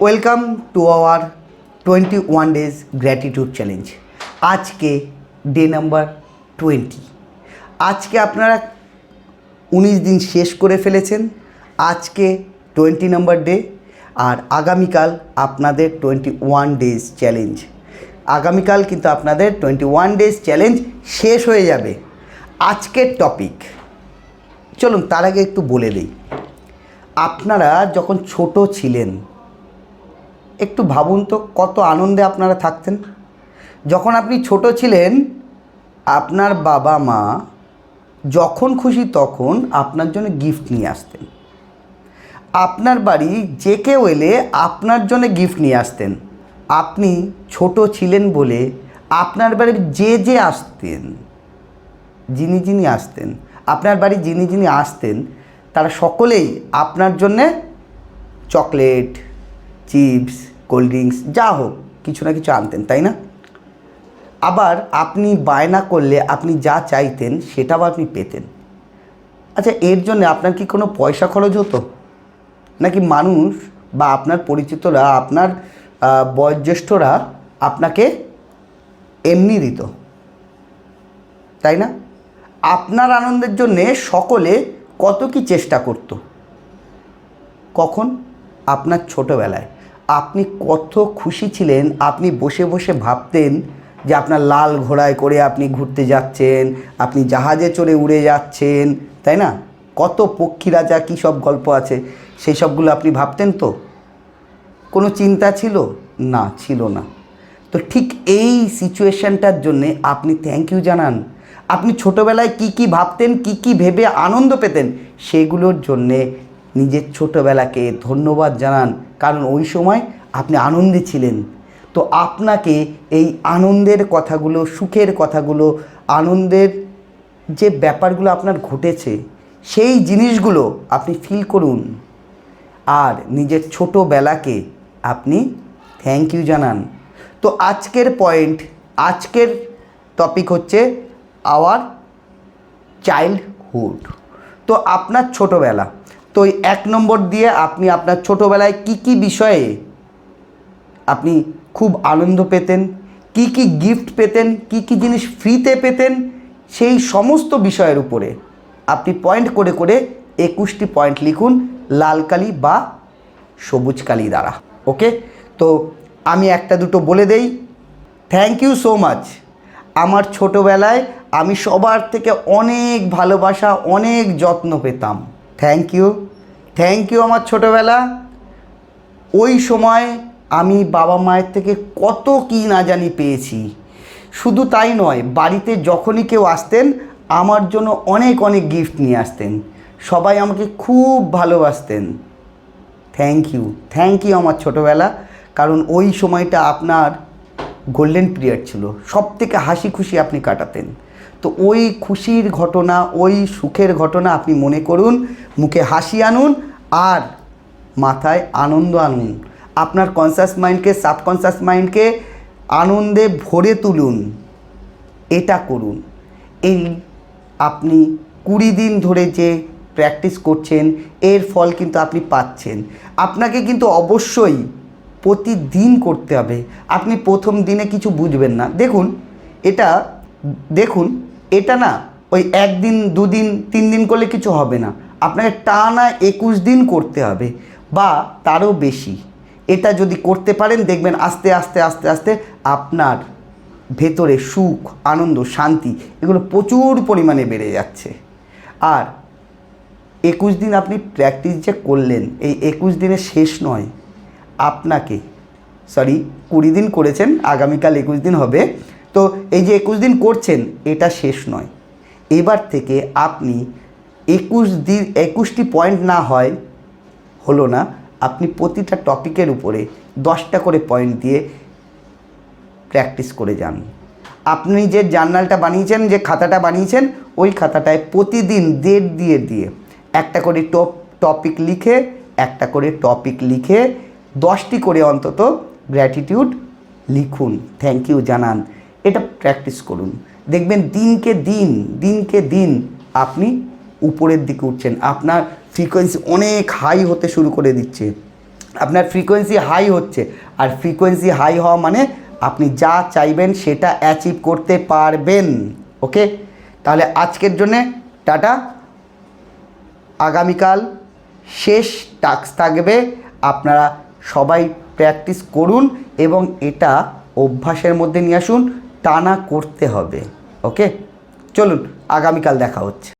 Welcome to our twenty one days gratitude challenge আজকে day number twenty আজকে আপনারা উনিশ দিন শেষ করে ফেলেছেন। আজকে টোয়েন্টি নাম্বার ডে আর আগামীকাল আপনাদের টোয়েন্টি ওয়ান ডেজ চ্যালেঞ্জ আগামীকাল কিন্তু আপনাদের টোয়েন্টি ওয়ান ডেজ চ্যালেঞ্জ শেষ হয়ে যাবে। আজকের টপিক চলুন, তার আগে একটু বলে দিই। আপনারা যখন ছোট ছিলেন একটু ভাবুন তো, কত আনন্দে আপনারা থাকতেন। যখন আপনি ছোট ছিলেন, আপনার বাবা মা যখন খুশি তখন আপনার জন্য গিফট নিয়ে আসতেন। আপনার বাড়ি যে কেউ এলে আপনার জন্য গিফট নিয়ে আসতেন। আপনি ছোট ছিলেন বলে আপনার বাড়ির যে যে আসতেন, যিনি যিনি আসতেন, আপনার বাড়ি যিনি যিনি আসতেন, তারা সকলেই আপনার জন্যে চকলেট, চিপস কোল্ড ড্রিঙ্কস, যা হোক, কিছু না কিছু আনতেন, তাই না? আবার আপনি বায়না করলে আপনি যা চাইতেন, সেটাও আপনি পেতেন। আচ্ছা এর জন্য আপনার কি কোনো পয়সা খরচ হতো? নাকি মানুষ বা আপনার পরিচিতরা, আপনার বয়োজ্যেষ্ঠরা আপনাকে এমনি দিত? তাই না? আপনার আনন্দের জন্যে সকলে কত কি চেষ্টা করত? কখন? আপনার ছোটোবেলায়। আপনি কত খুশি ছিলেন, আপনি বসে বসে ভাবতেন যে আপনার লাল ঘোড়ায় করে আপনি ঘুরতে যাচ্ছেন, আপনি জাহাজে চড়ে উড়ে যাচ্ছেন, তাই না? কত পক্ষী রাজা কী সব গল্প আছে? সেই সবগুলো আপনি ভাবতেন তো? কোনো চিন্তা ছিল? না ছিল না। তো ঠিক এই সিচুয়েশনটার জন্যে আপনি থ্যাংক ইউ জানান। আপনি ছোটোবেলায় কি কি ভাবতেন, কি কি ভেবে আনন্দ পেতেন, সেগুলোর জন্যে নিজের ছোটোবেলাকে ধন্যবাদ জানান। কারণ ওই সময় আপনি আনন্দে ছিলেন। তো আপনাকে এই আনন্দের কথাগুলো, সুখের কথাগুলো, আনন্দের যে ব্যাপারগুলো আপনার ঘটেছে, সেই জিনিসগুলো আপনি ফিল করুন। আর নিজের ছোটোবেলাকে আপনি থ্যাংক ইউ জানান। তো আজকের পয়েন্ট আজকের টপিক হচ্ছে আওয়ার চাইল্ডহুড তো আপনার ছোটোবেলা তো এক নম্বর দিয়ে আপনি আপনার ছোটোবেলায় কি কি বিষয়ে আপনি খুব আনন্দ পেতেন? কি কি গিফট পেতেন? কি কি জিনিস ফ্রিতে পেতেন? সেই সমস্ত বিষয়ের উপরে আপনি পয়েন্ট করে করে একুশটি পয়েন্ট লিখুন, লাল কালি বা সবুজ কালি দ্বারা ওকে তো আমি একটা দুটো বলে দেই। থ্যাংক ইউ সো মাচ আমার ছোটোবেলায় আমি সবার থেকে অনেক ভালোবাসা, অনেক যত্ন পেতাম। থ্যাংক ইউ থ্যাংক ইউ আমার ছোটোবেলা। ওই সময় আমি বাবা মায়ের থেকে কত কি না জানি পেয়েছি। শুধু তাই নয়, বাড়িতে যখনই কেউ আসতেন, আমার জন্য অনেক অনেক গিফট নিয়ে আসতেন। সবাই আমাকে খুব ভালোবাসতেন। থ্যাংক ইউ থ্যাংক ইউ আমার ছোটোবেলা। কারণ ওই সময়টা আপনার গোল্ডেন পিরিয়ড ছিল। সব থেকে হাসি খুশি আপনি কাটাতেন। তো ওই খুশির ঘটনা, ওই সুখের ঘটনা আপনি মনে করুন। মুখে হাসি আনুন আর মাথায় আনন্দ আনুন। আপনার কনসাস মাইন্ডকে সাবকনসাস মাইন্ডকে আনন্দে ভরে তুলুন। এটা করুন। এই আপনি কুড়ি দিন ধরে যে প্র্যাকটিস করছেন, এর ফল কিন্তু আপনি পাচ্ছেন। আপনাকে কিন্তু অবশ্যই প্রতিদিন করতে হবে। আপনি প্রথম দিনে কিছু বুঝবেন না। দেখুন, এটা দেখুন, এটা না ওই একদিন, দুদিন, তিন দিন করলে কিছু হবে না। আপনাকে টানা একুশ দিন করতে হবে বা তারও বেশি। এটা যদি করতে পারেন, দেখবেন আস্তে আস্তে আস্তে আস্তে আপনার ভেতরে সুখ, আনন্দ, শান্তি এগুলো প্রচুর পরিমাণে বেড়ে যাচ্ছে। আর একুশ দিন আপনি প্র্যাকটিস যে করলেন, এই একুশ দিনে শেষ নয়, আপনাকে সরি কুড়ি দিন করেছেন, আগামীকাল একুশ দিন হবে। তো এই যে একুশ দিন করছেন, এটা শেষ নয়। এবার থেকে আপনি একুশ দিন, একুশটি পয়েন্ট না হয়, হলো না। আপনি প্রতিটা টপিকের উপরে দশটা করে পয়েন্ট দিয়ে প্র্যাকটিস করে যান। আপনি যে জার্নালটা বানিয়েছেন, যে খাতাটা বানিয়েছেন, ওই খাতাটায় প্রতিদিন দেড় দিয়ে দিয়ে একটা করে টপ টপিক লিখে, একটা করে টপিক লিখে, দশটি করে অন্তত গ্র্যাটিটিউড লিখুন। থ্যাংক ইউ জানান। এটা প্র্যাকটিস করুন। দেখবেন দিনকে দিন দিনকে দিন আপনি উপরের দিকে উঠছেন। আপনার ফ্রিকোয়েন্সি অনেক হাই হতে শুরু করে দিচ্ছে। আপনার ফ্রিকোয়েন্সি হাই হচ্ছে। আর ফ্রিকোয়েন্সি হাই হওয়া মানে আপনি যা চাইবেন সেটা অ্যাচিভ করতে পারবেন। ওকে তাহলে আজকের জন্যে টাটা। আগামীকাল শেষ টাস্ক থাকবে। আপনারা সবাই প্র্যাকটিস করুন এবং এটা অভ্যাসের মধ্যে নিয়ে আসুন। টানা করতে হবে। ওকে চলুন, আগামীকাল দেখা হচ্ছে।